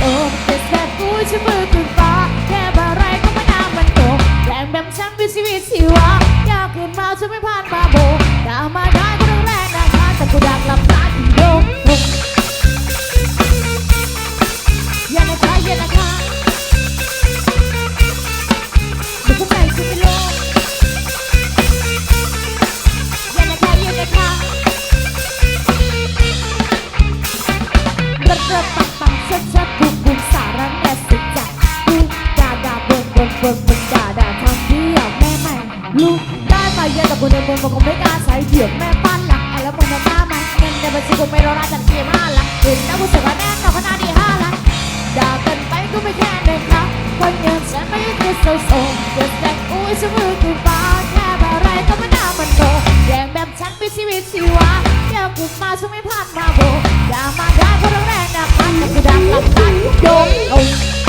แต่แบบกูจะมือขึ้นฟ้าแค่อะไรก็ไม่น่ามันโตแรงแบบฉันเป็นชีวิตชีวาอยากขึ้นมาฉันไม่ผ่านมาโบกล้ามาได้ก็ต้องแรงนะคะแต่กูดักหลับตาที่โดนอย่านะคะอย่านะคะเดี๋ยวกูใส่ชุดไปโลกอย่านะคะอย่านะคะ เถียงแม่ปั้นหลักแล้วมึงจะกล้าไหมเงินในบัญชีกูไม่รอราจัดเกมห้าหละเห็นนะกูเสือกแน่นอนขนาดีห้าหละด่ากันไปก็ไม่แค่เลยครับคนอย่างฉันไม่คือโซโซเกิดแต่อุ้ยฉันมือคือฟ้าแค่อะไรก็ไม่น่ามันโตแรงแบบฉันเป็นชีวิตชีวาเดี๋ยวกูมาฉันไม่ผ่านมาโบอย่ามาได้ก็ต้องแรงนะคะแต่กูดังหลับตาโยน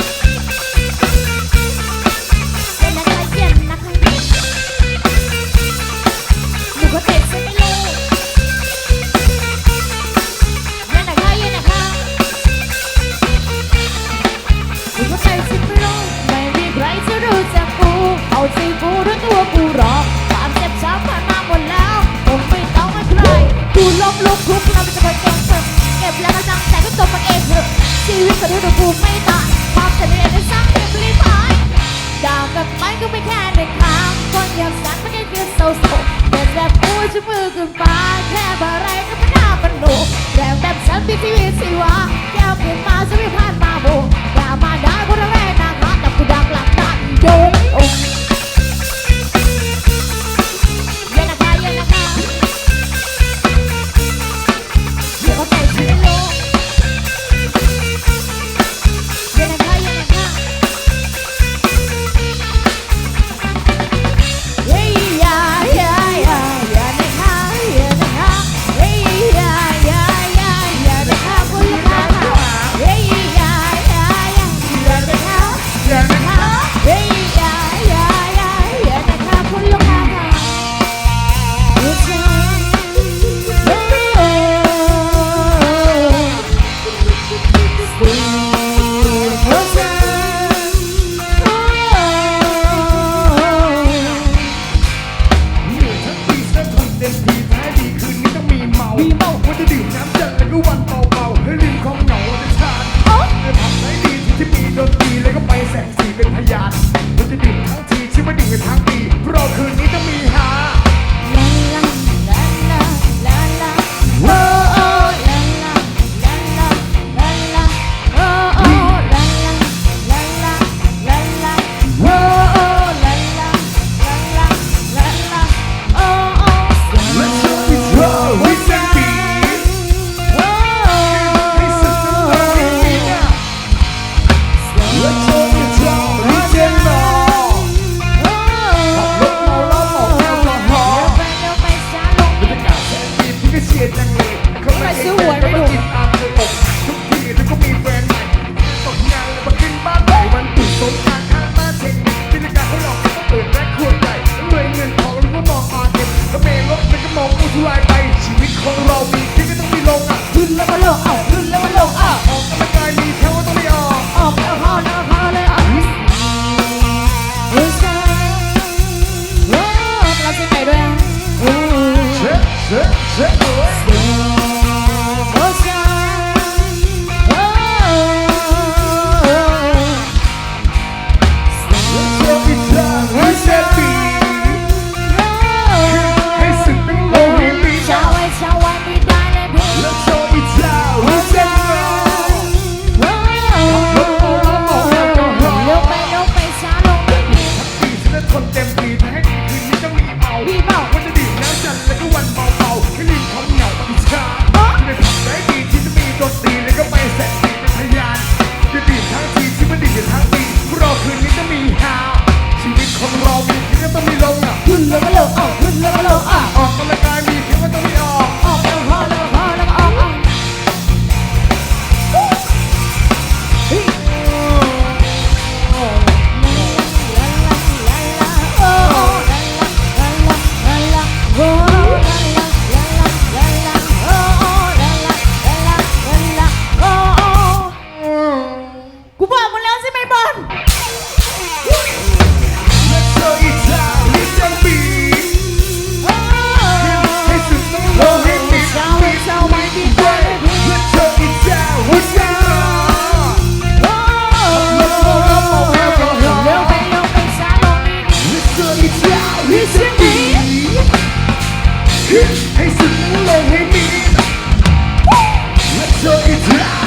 กูล้มลุกทุกข์เราจะไปเก็บเก็บเก็บแล้วก็ตั้งแต่ก็จบมาเองเถอะชีวิตก็ดูดูกูไม่ตายความเฉลี่ยได้สร้างเก็บรีบหายด่ากันไปก็ไม่แค่ในครั้งคนอย่างฉันไม่ได้คือโซโซแต่แบบกูจะมือขึ้นฟ้าแค่อะไรก็ไม่น่ามันโนแรงแบบฉันที่ชีวิตชีวาแก้วขึ้นมาจะไม่ผ่านมาโบอย่ามาได้เพราะแรกนะ 我快乐。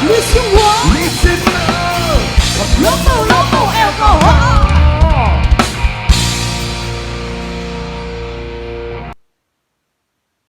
miss you more. Listen. I'm not